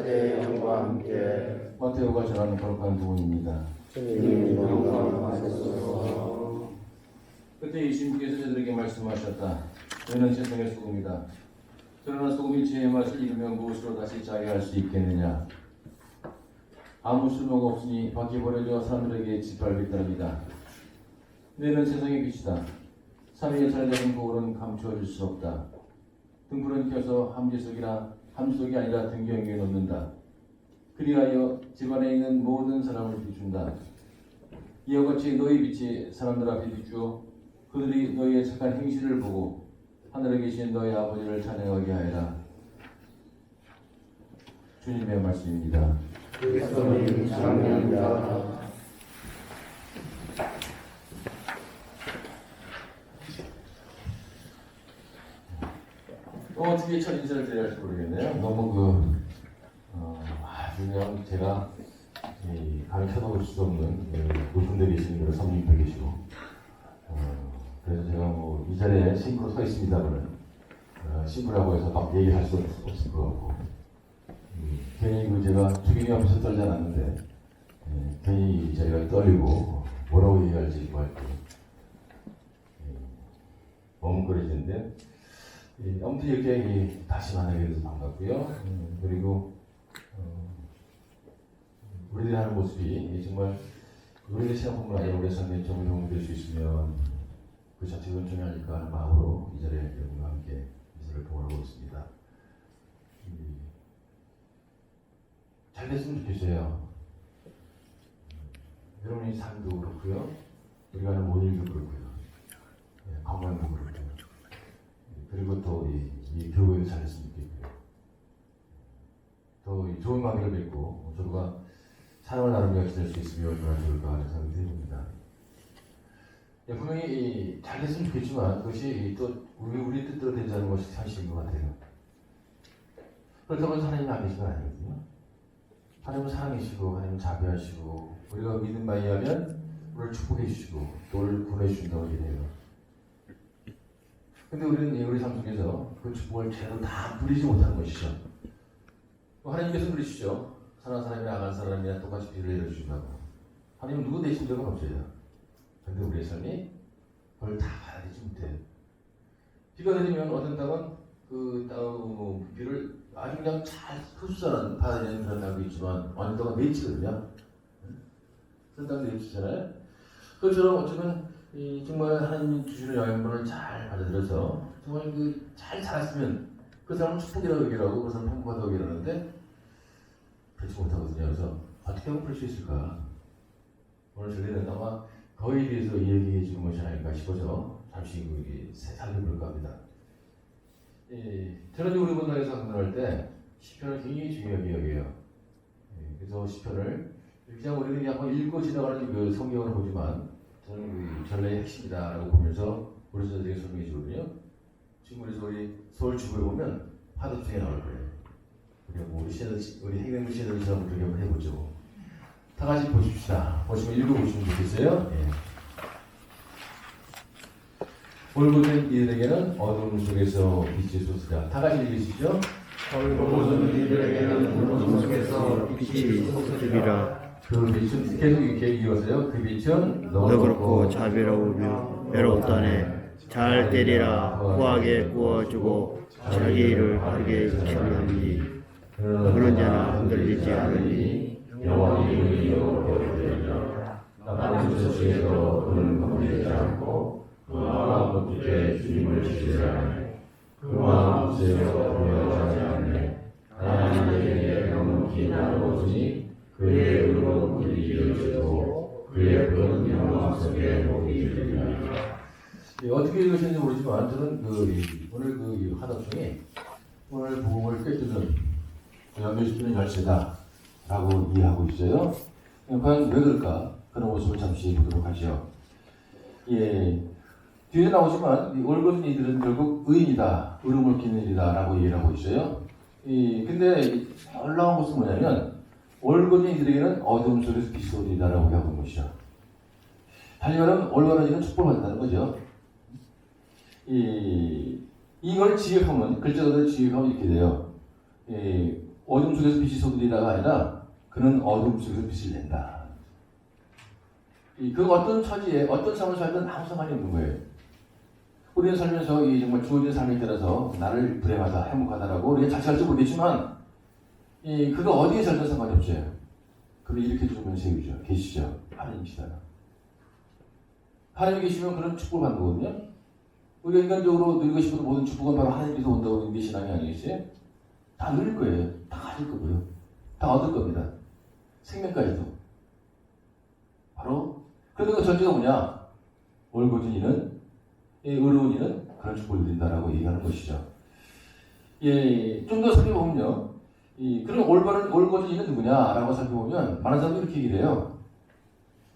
사제의 영과 함께 마테오가 전하는 거룩한 부분입니다. 주님 영광 받으소서 그때 예수님께서 저들에게 말씀하셨다. 너희는 세상의 소금이다. 그러나 소금이 죄의 맛을 잃으면 무엇으로 다시 짜게 할수 있겠느냐? 아무 쓸모가 없으니 밖에 버려져 사람들에게 짓밟겠답니다. 너희는 세상의 빛이다. 사회에 잘되는 거울은 감추어질 수 없다. 등불은 켜서 함지석이나 함석이 아니라 등경 위에 놓는다. 그리하여 집안에 있는 모든 사람을 비춘다. 이와 같이 너희 빛이 사람들 앞에 비추어 그들이 너희의 착한 행실을 보고 하늘에 계신 너희 아버지를 찬양하게 하여라. 주님의 말씀입니다. 그리스도님 찬양합니다 또 어떻게 첫 인사를 드려야 할지 모르겠네요. 너무 그 어, 아주 그냥 제가 이 감히 쳐다볼 수 없는 그 높은 데 계시는 그런 성님들 계시고 어, 그래서 제가 뭐 이 자리에 신부로 서 있습니다만은 어, 신부라고 해서 막 얘기할 수 없을 것 같고 음, 괜히 그 제가 주인이 앞에서 떨지 않았는데 예, 괜히 이 자리가 떨리고 뭐라고 얘기할지 말고 예, 머뭇거리시는데 예, 아무튼 이렇게 이, 다시 만나게 돼서 반갑고요. 음, 그리고 어, 우리들이 하는 모습이 이 정말 우리들 생각뿐만 아니라 우리 삶에 적용이 될수 있으면 그 자체가 아닐까 하는 마음으로 이 자리에 여러분과 함께 인사를 보내고 있습니다. 이, 잘 됐으면 좋겠어요. 여러분의 삶도 그렇고요. 우리가 하는 모든 일도 그렇고요. 예, 건강도 그렇고요. 그리고 또 이, 이 교회도 잘했으면 좋겠고요. 또이 좋은 관계를 맺고 저도가 사랑을 나누며 지낼 수 있으면 얼마나 좋을까 하는 생각이 듭니다. 예, 분명히 이, 잘했으면 좋겠지만 그것이 또 우리, 우리 뜻대로 되지 않는 것이 현실인 것 같아요. 그렇다고 하나님이 안 계신 건 아니거든요. 하나님은 사랑이시고 하나님은 자비하시고 우리가 믿음 바에 의하면 우리를 축복해 주시고 또 우리를 구원해 주신다고 얘기해요. 근데 우리는 이 우리 삶 속에서 그 축복을 제대로 다 누리지 못하는 것이죠. 뭐 하나님께서 누리시죠. 사랑하는 사람이나 악한 사람이나 똑같이 비를 내려주신다고. 하나님은 누구 대신 적은 없어요. 근데 우리의 삶이 그걸 다 받아들이지 못해요. 비가 내리면 어떤 땅은 그 땅, 비를 아주 그냥 잘 흡수하는 받아들이는 그런 땅도 있지만 어느 땅은 내치거든요. 그런 땅도 내치잖아요. 그것처럼 어쩌면 이 정말 하나님 주시는 영향분을 잘 받아들여서 정말 그 잘 살았으면 그 사람은 축복이라고 얘기를 하고 그 사람은 행복하다고 얘기를 하는데 그렇지 못하거든요. 그래서 어떻게 하면 그럴 수 있을까? 오늘 저희는 아마 거기에 대해서 이야기해 주는 것이 아닐까 싶어서 잠시 그 살펴볼까 합니다. 이, 저는 우리 문화에서 강론할 때 시편을 굉장히 중요하게 여겨요. 예, 그래서 시편을 그냥 우리는 그냥 읽고 지나가는 그 성경을 보지만 저는 그 전례의 핵심이다라고 보면서 우리 선생님이 설명해 주거든요. 지금 우리 우리 서울 주부에 보면 화도중에 나올 거예요. 우리가 뭐 우리 시들 우리 행명부 시들처럼 그렇게 한번 해보죠. 다 같이 보십시다. 보시면 읽어보시면 좋겠어요. 예. 올곧은 이들에게는 어두움 속에서 빛이 솟으라. 다 같이 읽으시죠. 모든 이들에게는 물론 속에서 빛이 솟으리라 그 빛은 계속 이렇게 이어서요. 그 빛은 너그럽고 자비로우며 외로웠다네 잘 때리라 후하게 구워주고 자기 일을 바르게 처리하니 그런 자는 흔들리지 않으니 여호와의 이름으로 거듭되리라. 나만 주소에서 그는 건드리지 않고 그 마음 깊게 주님을 지시하네. 그 마음 굳세어 두려워하지 않네. 하나님에게 영원히 나누었으니 그의 의로운 길이 이어지고 그의 큰 영광 속에 복이 이르리라. 예, 어떻게 읽으셨는지 모르지만 저는 그 이, 오늘 그 하나중에 오늘 복음을 꿰뚫는 연결시키는 열쇠다라고 이해하고 있어요. 과연 왜 그럴까? 그런 모습을 잠시 보도록 하죠. 예, 뒤에 나오지만 이 올곧은 이들은 결국 의인이다, 의름을 기는 일이다라고 이해를 하고 있어요. 이 근데 놀라운 것은 뭐냐면 올곧은 이들에게는 어두움 속에서 하고 있는 것이죠. 다시 말하면 일은 축복을 받는다는 거죠. 이 이걸 지역하면 글자 그대로 지역하면 이렇게 돼요. 이 어둠 속에서 빛이 솟으리라가 아니라 그는 어둠 속에서 빛을 낸다. 이 그 어떤 처지에 어떤 삶을 살든 아무 상관이 없는 거예요. 우리는 살면서 이 정말 주어진 삶에 따라서 나를 불행하다, 행복하다라고 우리가 자책할지 모르겠지만 이 그가 어디에 살든 상관이 없어요. 그를 이렇게 주는 분 세우죠. 계시죠. 하나님이시다. 하나님 계시면 그런 축복을 받는 거거든요. 우리가 인간적으로 누리고 싶은 모든 축복은 바로 하나님께서 온다고 믿는 신앙이 아니겠어요? 다 누릴 거예요. 다 가질 거고요. 다 얻을 겁니다. 생명까지도. 바로 그런데 그 전제가 뭐냐? 올고준 이는 예, 의로운 이는 그런 축복을 누린다라고 얘기하는 것이죠. 예, 좀 더 살펴보면요. 이, 그런 올바른, 올고준 이는 누구냐라고 살펴보면 많은 사람들이 이렇게 얘기를 해요.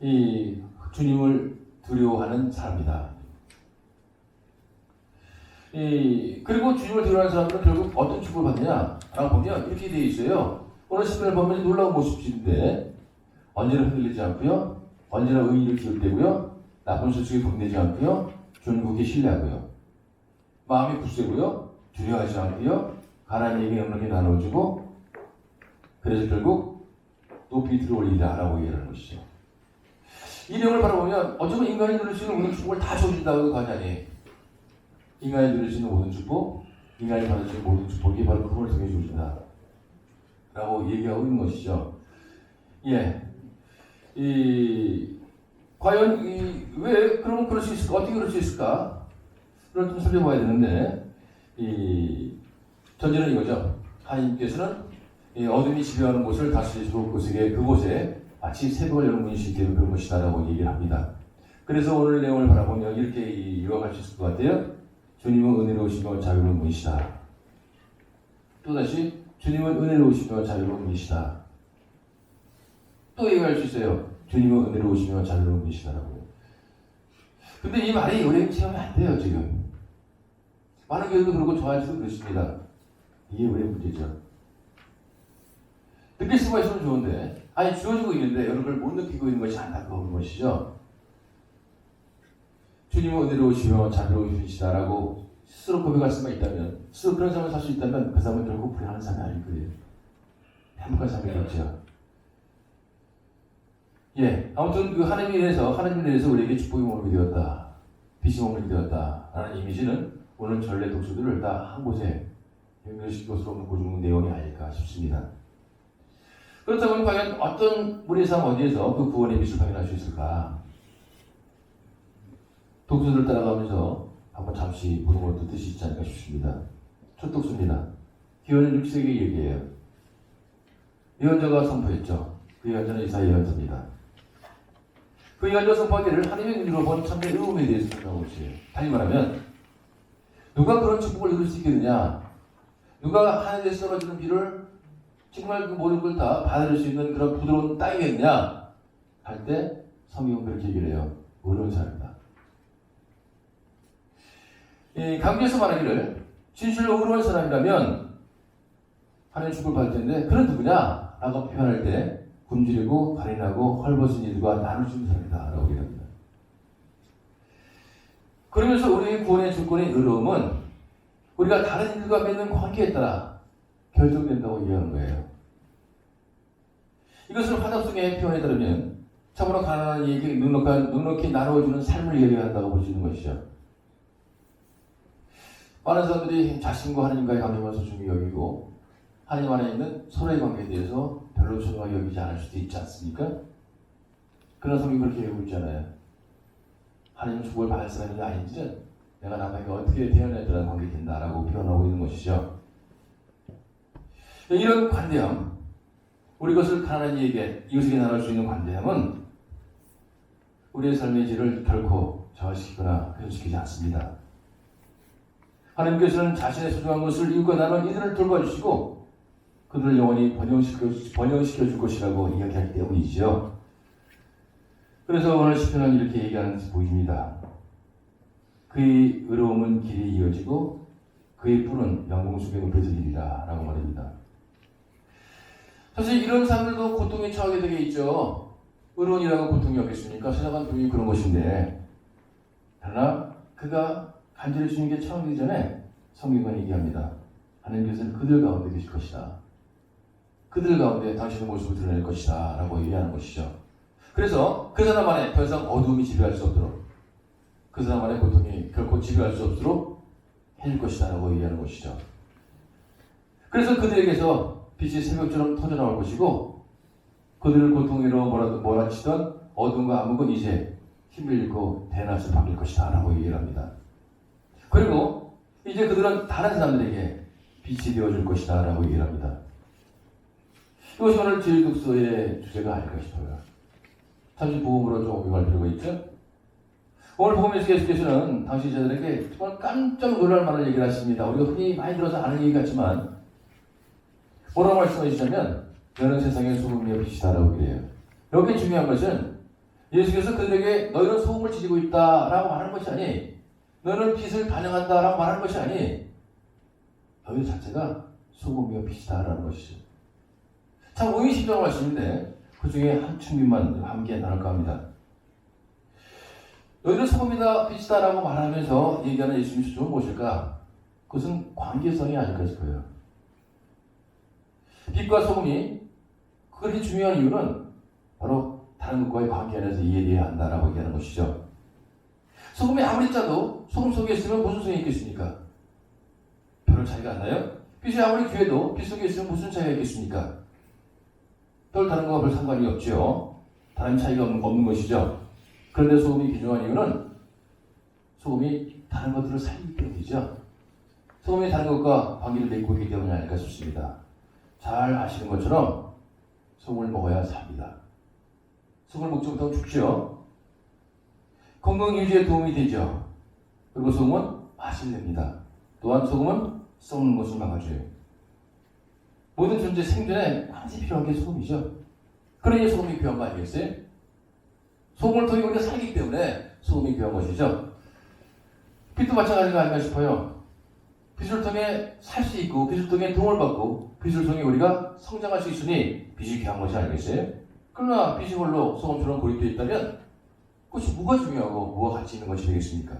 이, 주님을 두려워하는 사람이다. 이, 그리고 주님을 두려워하는 사람들은 결국 어떤 축복을 받느냐라고 보면 이렇게 되어 있어요. 오늘 신문을 보면 놀라운 모습인데 언제나 흔들리지 않고요. 언제나 의의를 기울대고요. 나쁜 소식에 동내지 않고요. 존국에 신뢰하고요. 마음이 굳세고요. 두려워하지 않고요. 가난한 얘기 넉넉히 나눠주고 그래서 결국 높이 들어올리라라고 얘기하는 것이죠. 이 내용을 바라보면 어쩌면 인간이 누릴 수 있는 모든 축복을 다 줘준다고 하지 아니 인간이 누릴 수 있는 모든 축복, 인간이 받을 수 있는 모든 축복이 바로 그걸 통해 주신다. 라고 얘기하고 있는 것이죠. 예. 이, 과연, 이, 왜, 그러면 그럴 수 있을까? 어떻게 그럴 수 있을까? 그걸 좀 살펴봐야 되는데, 이, 전제는 이거죠. 하나님께서는 이 어둠이 지배하는 곳을 다스리시고 그곳에, 그곳에 마치 새벽을 여는 분이 있기 그런 것이다라고 얘기를 합니다. 그래서 오늘 내용을 바라보면 이렇게 이- 요약할 수 있을 것 같아요. 주님은 은혜로우시며 자유로운 분이시다. 또다시 주님은 은혜로우시며 자유로운 분이시다. 또 얘기할 수 있어요. 주님은 은혜로우시며 자유로운 분이시다라고. 근데 이 말이 요령 체험이 안 돼요, 지금. 많은 교회도 그렇고 저한테도 그렇습니다. 이게 왜 문제죠? 느낄 수가 있으면 좋은데, 아니, 주어지고 있는데 여러분을 못 느끼고 있는 것이 안타까운 것이죠. 주님은 은혜로우시며 자비로운 분이시다라고 스스로 고백할 수만 있다면, 스스로 그런 삶을 살 수 있다면 그 사람은 결국 불행한 삶이 아닐 거예요. 행복한 삶이겠죠. 예, 아무튼 그 하나님에 대해서 하나님에 대해서 우리에게 축복이 머물게 되었다, 빛이 머물게 되었다 라는 이미지는 오늘 전례 독서들을 다 한 곳에 연결시킬 수 없는 고중 내용이 아닐까 싶습니다. 그렇다면 과연 어떤 삶 어디에서 그 구원의 빛을 발견할 수 있을까? 독서들을 따라가면서 한번 잠시 보는 것도 뜻이 있지 않을까 싶습니다. 첫 독서입니다. 기원은 6세기 얘기예요. 예언자가 선포했죠. 그 예언자는 이사야 예언자입니다. 그 예언자 선포하기를 하나님의 눈으로 본 참된 의음에 대해서 설명하고 있어요. 다시 말하면 누가 그런 축복을 누릴 수 있겠느냐? 누가 하늘에서 떨어지는 비를 정말 그 모든 걸 다 받아들일 수 있는 그런 부드러운 땅이겠냐? 할 때 성경은 그렇게 얘기를 해요. 어려운 사람이다. 이 강조해서 말하기를 진실로 의로운 사람이라면 하나님 축복을 받을 텐데 그는 누구냐? 라고 표현할 때 굶주리고 가련하고 헐벗은 이들과 나눌 수 있는 사람이다 라고 얘기합니다. 그러면서 우리의 구원의 조건의 의로움은 우리가 다른 이들과 맺는 관계에 따라 결정된다고 얘기하는 거예요. 이것을 화답성의 표현에 따르면 참으로 가난한 이에게 넉넉한, 넉넉히 나눠주는 삶을 얘기한다고 볼 수 있는 것이죠. 많은 사람들이 자신과 하나님과의 관계만 소중히 여기고 하나님 안에 있는 서로의 관계에 대해서 별로 소중하게 여기지 않을 수도 있지 않습니까? 그런 성경이 그렇게 얘기하고 있잖아요. 하나님 축복을 받을 사람이 아닌지는 내가 남에게 어떻게 대하느냐에 따라 관계 된다라고 표현하고 있는 것이죠. 이런 관대함, 우리 것을 이에게, 이웃에게 나눌 수 있는 관대함은 우리의 삶의 질을 결코 저하시키거나 훼손시키지 않습니다. 하나님께서는 자신의 소중한 것을 이웃과 나눈 이들을 돌봐주시고 그들을 영원히 번영시켜, 번영시켜 줄 것이라고 이야기하기 때문이지요. 그래서 오늘 시편은 이렇게 얘기하는 듯 보입니다. 그의 의로움은 길이 이어지고 그의 뿔은 영공 속에 높여지리라 라고 말합니다. 사실 이런 사람들도 고통에 처하게 되게 있죠. 의로운이라고 고통이 없겠습니까? 세상은 분명히 그런 것인데 그러나 그가 간절히 주님께 처음이기 전에 성경은 얘기합니다. 하나님께서는 그들 가운데 계실 것이다. 그들 가운데 당신의 모습을 드러낼 것이다 라고 얘기하는 것이죠. 그래서 그 사람 안에 더 이상 어둠이 지배할 수 없도록 그 사람 안에 고통이 결코 지배할 수 없도록 해줄 것이다 라고 얘기하는 것이죠. 그래서 그들에게서 빛이 새벽처럼 터져나올 것이고 그들을 고통으로 몰아- 몰아치던 어둠과 암흑은 이제 힘을 잃고 대낮을 바뀔 것이다 라고 얘기를 합니다. 그리고 이제 그들은 다른 사람들에게 빛이 되어줄 것이다 라고 얘기를 합니다. 이것이 오늘 제일독서의 주제가 아닐까 싶어요. 잠시 보험으로 좀 공유할 필요가 있죠? 오늘 복음에서 계속해서는 당시 저들에게 정말 깜짝 놀랄 만한 얘기를 하십니다. 우리가 흔히 많이 들어서 아는 얘기 같지만 뭐라고 말씀해 주시냐면 너는 세상의 소금이여 빛이다라고 그래요. 여기 중요한 것은 예수께서 그들에게 너희는 소금을 지니고 있다라고 말하는 것이 아니 너는 빛을 반영한다라고 말하는 것이 아니 너희 자체가 소금이여 빛이다라는 것이죠. 참 의미심장한 말씀인데 그 중에 한 충분만 함께 나눌까 합니다. 너희는 소금이다 빛이다라고 말하면서 얘기하는 예수님의 주종은 무엇일까? 그것은 관계성이 아닐까 싶어요. 빛과 소금이 그렇게 중요한 이유는 바로 다른 것과의 관계 안에서 이해돼야 한다라고 얘기하는 것이죠. 소금이 아무리 짜도 소금 속에 있으면 무슨 소용이 있겠습니까? 별로 차이가 안 나요? 빛이 아무리 귀해도 빛 속에 있으면 무슨 차이가 있겠습니까? 별 다른 거와 별 상관이 없죠. 다른 차이가 없는, 없는 것이죠. 그런데 소금이 귀중한 이유는 소금이 다른 것들을 살리기 때문이죠. 소금이 다른 것과 관계를 맺고 있기 때문이 아닐까 싶습니다. 잘 아시는 것처럼 소금을 먹어야 삽니다. 소금을 먹지 못하면 죽죠. 건강 유지에 도움이 되죠. 그리고 소금은 맛을 냅니다. 또한 소금은 썩는 것을 막아줘요. 모든 존재 생존에 항상 필요한 게 소금이죠. 그러니 소금이 필요한 거 아니겠어요? 소금을 통해 우리가 살기 때문에 소금이 필요한 것이죠. 빛도 마찬가지가 아닌가 싶어요. 빛을 통해 살 수 있고 빛을 통해 도움을 받고 빛을 통해 우리가 성장할 수 있으니 빛이 귀한 것이 아니겠어요? 그러나 빛이 홀로 소금처럼 고립되어 있다면 그것이 뭐가 중요하고 뭐가 가치 있는 것이 되겠습니까?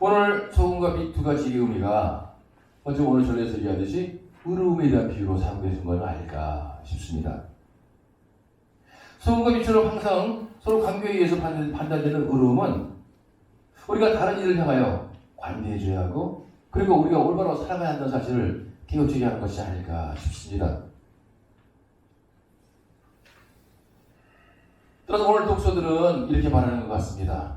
오늘 소금과 빛 두 가지의 의미가 먼저 오늘 전에서 얘기하듯이 의로움에 대한 비유로 사용되는 것은 아닐까 싶습니다. 소금과 빛처럼 항상 서로 관계에 의해서 판단- 판단되는 의로움은 우리가 다른 이를 향하여 관대해줘야 하고 그리고 우리가 올바로 살아가야 한다는 사실을 기억하게 하는 것이 아닐까 싶습니다. 따라서 오늘 독서들은 이렇게 말하는 것 같습니다.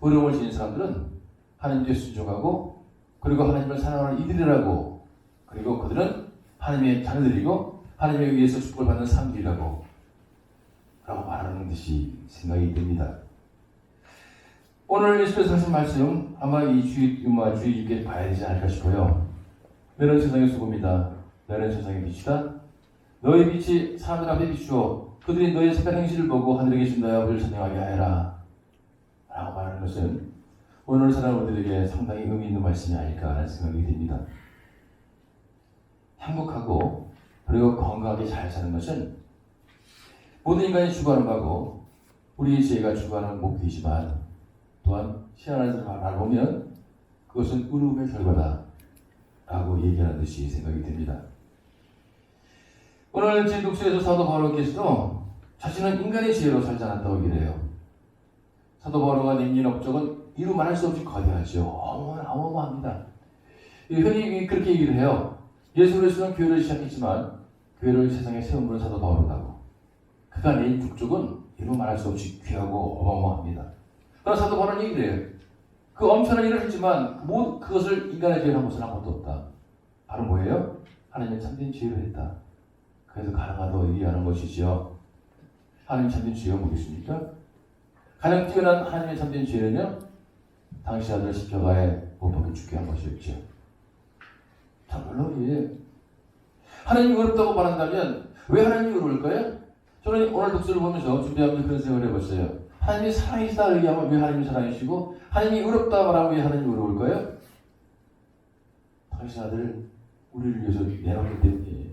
의로움을 지닌 사람들은 하나님께 순종하고 그리고 하나님을 사랑하는 이들이라고 그리고 그들은 하나님의 자녀들이고 하나님에 의해서 축복을 받는 사람들이라고 라고 말하는 듯이 생각이 듭니다. 오늘 예수께서 하신 말씀 아마 이 주의, 아마 주의 깊게 봐야 되지 않을까 싶어요. 너는 세상의 소금이다. 너는 세상의 빛이다. 너의 빛이 사람들 앞에 비추어 그들이 너의 착한 행실을 보고 하늘에 계신 너의 아버지를 찬양하게 하여라. 라고 말하는 것은 오늘 사는 우리들에게 상당히 의미 있는 말씀이 아닐까 하는 생각이 듭니다. 행복하고 그리고 건강하게 잘 사는 것은 모든 인간이 추구하는 바고 우리의 죄가 추구하는 목표이지만 또한 시안에서 바라보면 그것은 의로움의 결과다 라고 얘기하는 듯이 생각이 듭니다. 오늘 제 독서에서 사도 바울께서도 자신은 인간의 지혜로 살지 않았다고 얘기를 해요. 사도 바울가 남긴 업적은 이루 말할 수 없이 거대하죠. 어마- 어마어마합니다. 흔히 그렇게 얘기를 해요. 예수 그리스도는 교회를 시작했지만 교회를 세상에 세운 분은 사도 바울이라고. 그가 낸 국적은 이루 말할 수 없이 귀하고 어마어마합니다. 그러나 사도 바울은 얘기를 해요. 그 엄청난 일을 했지만 뭐 그것을 인간의 죄를 한 것은 아무것도 없다. 바로 뭐예요? 하나님의 참된 지혜를 했다. 그래서 가능하다고 얘기하는 것이지요. 하나님 참된 지혜가 뭐겠습니까? 가장 뛰어난 하나님의 참된 지혜는요, 당시 아들 십자가에 못 박혀 죽게 한 것이었죠. 참 놀라워요. 하나님이 어렵다고 말한다면 왜 하나님이 어려울까요? 저는 오늘 독서를 보면서 준비하면서 그런 생각을 해봤어요. 하나님이 사랑이시다 얘기하면 왜 하나님이 사랑이시고 하나님이 어렵다 말하면 왜 하나님이 어려울까요? 당신 아들 우리를 위해서 내놓기 때문에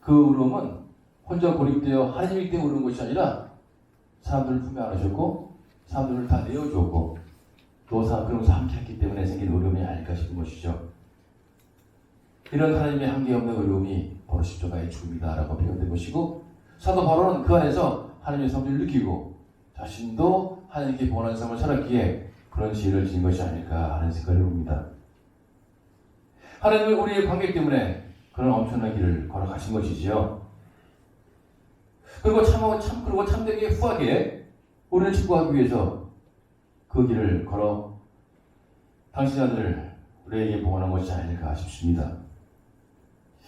그 어려움은 혼자 고립되어 하나님이 때문에 어려운 것이 아니라 사람들을 품에 안으셨고 사람들을 다 내어주었고 또 사, 그러면서 함께 했기 때문에 생긴 어려움이 아닐까 싶은 것이죠. 이런 하나님의 한계 없는 의로움이 바로 십자가의 죽음이다라고 표현된 것이고 사도 바로는 그 안에서 하나님의 성질을 느끼고 자신도 하나님께 원하는 삶을 살았기에 그런 지혜를 지닌 것이 아닐까 하는 생각을 해봅니다. 하나님은 우리의 관계 때문에 그런 엄청난 길을 걸어가신 것이지요. 그리고 참, 참 그리고 참되게 후하게 우리를 축복하기 위해서 그 길을 걸어 당신 아들을 우리에게 보관한 것이 아닐까 싶습니다.